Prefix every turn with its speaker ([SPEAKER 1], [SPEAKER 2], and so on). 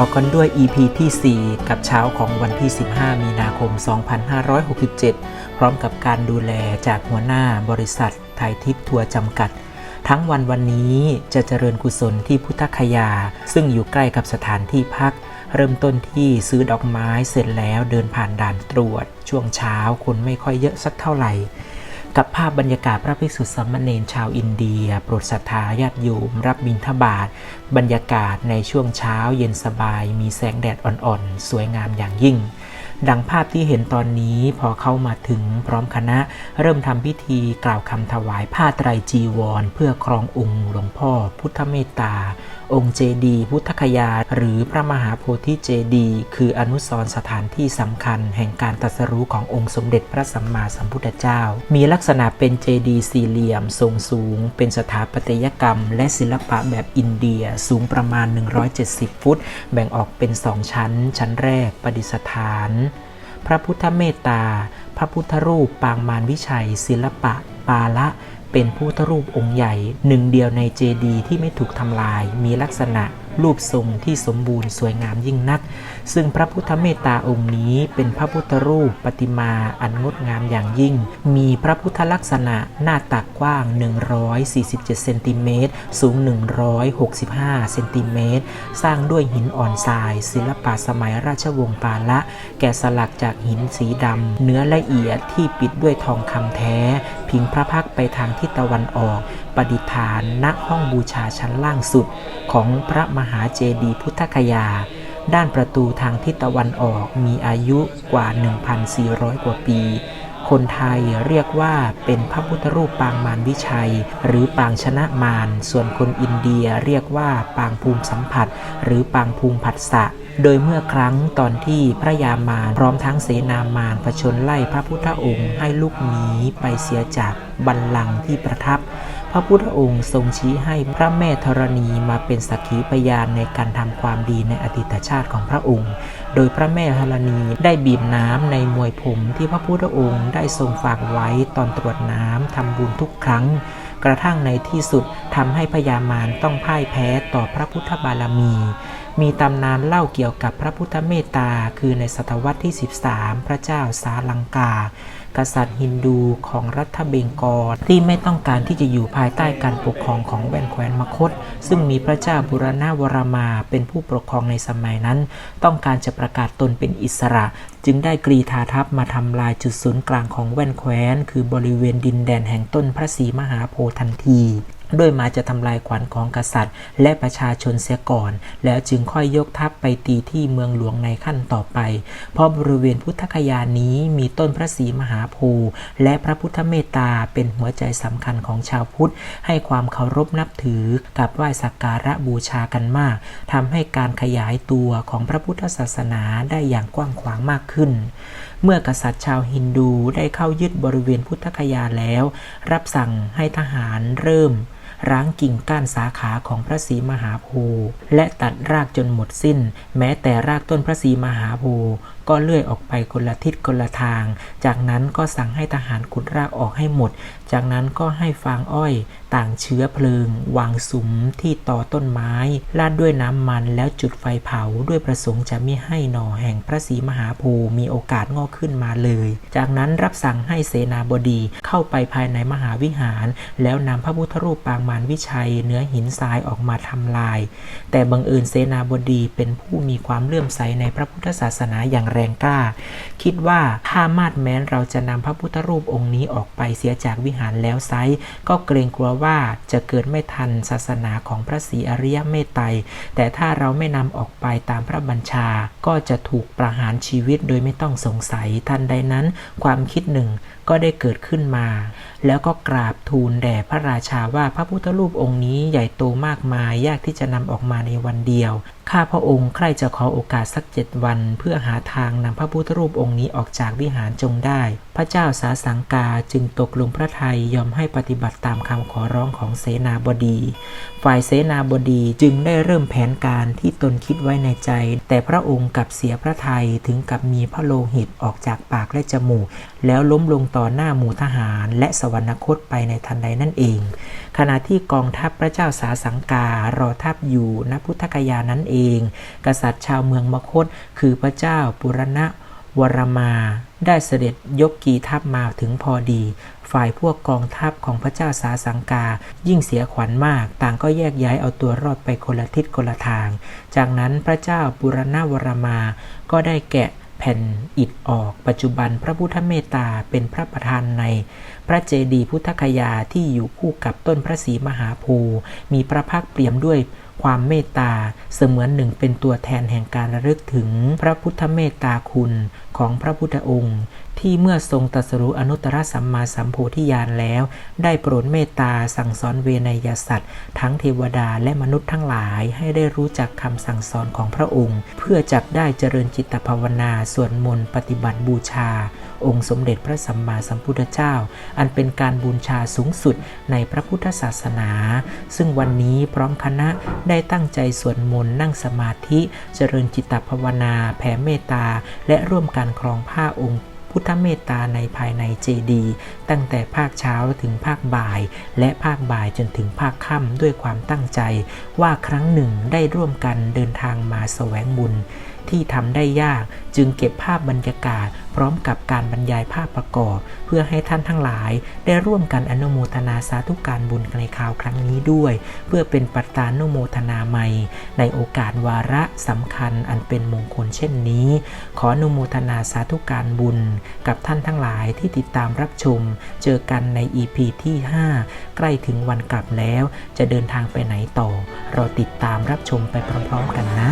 [SPEAKER 1] ต่อกันด้วย EP ที่ 4 กับเช้าของวันที่ 15 มีนาคม 2567 พร้อมกับการดูแลจากหัวหน้าบริษัท ไทยทิพย์ทัวร์จำกัด ทั้งวันวันนี้จะเจริญกุศลที่พุทธคยา ซึ่งอยู่ใกล้กับสถานที่พัก เริ่มต้นที่ซื้อดอกไม้เสร็จแล้วเดินผ่านด่านตรวจ ช่วงเช้าคนไม่ค่อยเยอะสักเท่าไหร่ กับภาพบรรยากาศพระภิกษุสามเณรชาวอินเดีย โปรดศรัทธาญาติโยม รับบิณฑบาตบรรยากาศในช่วงเช้าเย็นสบาย มีแสงแดดอ่อนๆ สวยงามอย่างยิ่ง ดังภาพที่เห็นตอนนี้พอเข้ามาถึงพร้อมคณะ เริ่มทำพิธีกล่าวคำถวายผ้าไตรจีวร เพื่อครององค์หลวงพ่อพุทธเมตตา องค์เจดีพุทธคยา หรือพระมหาโพธิเจดี คืออนุสรณสถานที่สำคัญ แห่งการตรัสรู้ขององค์สมเด็จพระสัมมาสัมพุทธเจ้า มีลักษณะเป็นเจดีสี่เหลี่ยม ทรงสูง เป็นสถาปัตยกรรม และศิลปะแบบอินเดียสูงประมาณ 170 ฟุต แบ่งออกเป็นสองชั้น ชั้นแรกประดิษฐาน พระพุทธเมตตา พระพุทธรูปปางมารวิชัย ศิลปะ ปาละ เป็นพุทธรูปองค์ใหญ่หนึ่งเดียวในเจดีย์ที่ไม่ถูกทำลาย มีลักษณะรูปทรงที่สมบูรณ์สวยงามยิ่งนัก ซึ่งพระพุทธเมตตาองค์นี้เป็นพระพุทธรูปปฏิมาอันงดงามอย่างยิ่ง มีพระพุทธลักษณะหน้าตักกว้าง 147เซนติเมตรสูง 165เซนติเมตรสร้างด้วยหินอ่อนทราย ศิลปะสมัยราชวงศ์ปาละ แกะสลักจากหินสีดำเนื้อละเอียดที่ปิดด้วยทองคำแท้ พิงพระพักไปทางทิศตะวันออก ประดิษฐานณห้องบูชาชั้นล่างสุดของพระมหาเจดีย์พุทธคยา ด้านประตูทางทิศตะวันออกมีอายุกว่า 1,400 กว่าปี คนไทยเรียกว่าเป็นพระพุทธรูปปางมารวิชัย หรือปางชนะมาร ส่วนคนอินเดียเรียกว่าปางภูมิสัมผัส หรือปางภูมิผัสสะโดยเมื่อครั้งตอนที่พระยามารพร้อมทั้งเสนามารผชนไล่พระพุทธองค์ให้ลูกหนีไปเสียจากบัลลังก์ที่ประทับ พระพุทธองค์ทรงชี้ให้พระแม่ธรณีมาเป็นสักขีพยานในการทำความดีในอดีตชาติของพระองค์ โดยพระแม่ธรณีได้บีบน้ำในมวยผมที่พระพุทธองค์ได้ทรงฝากไว้ตอนตรวจน้ำทำบุญทุกครั้ง กระทั่งในที่สุดทำให้พญามารต้องพ่ายแพ้ต่อพระพุทธบารมี มีตำนานเล่าเกี่ยวกับพระพุทธเมตตา คือในศตวรรษที่ 13 พระเจ้าสาลังกา กษัตริย์ฮินดูของรัฐเบงกอลที่ไม่ต้องการที่จะอยู่ภายใต้การปกครองของแว่นแควนมคต ซึ่งมีพระเจ้าบุรณวรมาเป็นผู้ปกครองในสมัยนั้น ต้องการจะประกาศตนเป็นอิสระ จึงได้กรีธาทัพมาทำลายจุดศูนย์กลางของแว่นแควนคือบริเวณดินแดนแห่งต้นพระศรีมหาโพธิ์ทันที ด้วยมาจะทำลายขวัญของกษัตริย์ และประชาชนเสียก่อน แล้วจึงค่อยยกทัพไปตีที่เมืองหลวงในขั้นต่อไป เพราะบริเวณพุทธคยานี้มีต้นพระศรีมหาโพธิ์และพระพุทธเมตตาเป็นหัวใจสำคัญของชาวพุทธ ให้ความเคารพนับถือกับไหว้สักการะบูชากันมากทำให้การขยายตัวของพระพุทธศาสนาได้อย่างกว้างขวางมากขึ้นเมื่อกษัตริย์ชาวฮินดูได้เข้ายึดบริเวณพุทธคยาแล้ว รับสั่งให้ทหารเริ่ม ร้างกิ่งก้านสาขาของพระศรีมหาโพธิ์และตัดรากจนหมดสิ้น แม้แต่รากต้นพระศรีมหาโพธิ์ ก็เลื่อยออกไปคนละทิศคนละทาง จากนั้นก็สั่งให้ทหารขุดรากออกให้หมด จากนั้นก็ให้ฟางอ้อย ต่างเชื้อเพลิง วางสุมที่ต่อต้นไม้ลาดด้วยน้ำมันแล้วจุดไฟเผาด้วยประสงค์จะไม่ให้หน่อแห่งพระศรีมหาโพธิ์มีโอกาสงอกขึ้นมาเลย จากนั้นรับสั่งให้เสนาบดีเข้าไปภายในมหาวิหาร แล้วนำพระพุทธรูปปางมารวิชัยเนื้อหินทรายออกมาทำลาย แต่บังเอิญเสนาบดีเป็นผู้มีความเลื่อมใสในพระพุทธศาสนาอย่างแรงกล้า คิดว่าถ้ามาดแม้นเราจะนำพระพุทธรูปองค์นี้ออกไปเสียจากวิหารแล้วไซก็เกรงกลัวว่าจะเกิดไม่ทันศาสนาของพระศรีอริยเมตไตรแต่ถ้าเราไม่นำออกไปตามพระบัญชา ก็จะถูกประหารชีวิตโดยไม่ต้องสงสัยทันใดนั้น ความคิดหนึ่ง ก็ได้เกิดขึ้นมา แล้วก็กราบทูลแด่พระราชาว่าพระพุทธรูปองค์นี้ใหญ่โตมากมายยากที่จะนำออกมาในวันเดียว ข้าพระองค์ใครจะขอโอกาสสักเจ็ดวัน เพื่อหาทางนำพระพุทธรูปองค์นี้ออกจากวิหารจงได้ พระเจ้าสาสังกาจึงตกลงพระทัยยอมให้ปฏิบัติตามคำขอร้องของเสนาบดี ฝ่ายเสนาบดีจึงได้เริ่มแผนการที่ตนคิดไว้ในใจ แต่พระองค์กลับเสียพระทัยถึงกับมีพระโลหิตออกจากปากและจมูก แล้วล้มลงต่อหน้าหมู่ทหาร และสวรรคตไปในทันใดนั่นเอง ขณะที่กองทัพพระเจ้าสาสังการอทัพอยู่ณพุทธคยานั้นเอง กษัตริย์ชาวเมืองมคต คือพระเจ้าปุรณะวรมา ได้เสด็จยกกีทัพมาถึงพอดี ฝ่ายพวกกองทัพของพระเจ้าสาสังกา ยิ่งเสียขวัญมาก ต่างก็แยกย้ายเอาตัวรอดไปคนละทิศคนละทาง จากนั้นพระเจ้าปุรณวรมา ก็ได้แกะแผ่นอิฐออกปัจจุบันพระพุทธเมตตาเป็นพระประธานใน พระเจดีย์พุทธคยาที่อยู่คู่กับต้นพระศรีมหาโพธิ์มีพระพักตร์เปี่ยมด้วย ความเมตตาเสมือนหนึ่งเป็นตัวแทนแห่งการระลึกถึงพระพุทธเมตตาคุณของพระพุทธองค์ ที่เมื่อทรงตรัสรู้อนุตตรสัมมาสัมโพธิญาณแล้ว ได้โปรดเมตตาสั่งสอนเวนยสัตว์ ทั้งเทวดาและมนุษย์ทั้งหลายให้ได้รู้จักคำสั่งสอนของพระองค์ เพื่อจักได้เจริญจิตภาวนาสวดมนต์ปฏิบัติบูชา องค์สมเด็จพระสัมมาสัมพุทธเจ้า อันเป็นการบูชาสูงสุดในพระพุทธศาสนา ซึ่งวันนี้พร้อมคณะได้ตั้งใจสวดมนต์นั่งสมาธิ เจริญจิตภาวนา แผ่เมตตา และร่วมการครองผ้าองค์ พุทธเมตตาในภายในเจดีตั้งแต่ภาคเช้าถึงภาคบ่าย และภาคบ่ายจนถึงภาคค่ำด้วยความตั้งใจ ว่าครั้งหนึ่งได้ร่วมกันเดินทางมาแสวงบุญ ที่ทำได้ยากจึงเก็บภาพบรรยากาศ พร้อมกับการบรรยายภาพประกอบ เพื่อให้ท่านทั้งหลาย ได้ร่วมกันอนุโมทนาสาธุการบุญในคราวครั้งนี้ด้วย เพื่อเป็นปัตตานุโมทนาใหม่ ในโอกาสวาระสำคัญอันเป็นมงคลเช่นนี้ ขออนุโมทนาสาธุการบุญ กับท่านทั้งหลายที่ติดตามรับชม เจอกันใน EP ที่ 5 ใกล้ถึงวันกลับแล้ว จะเดินทางไปไหนต่อ เราติดตามรับชมไปพร้อมๆกันนะ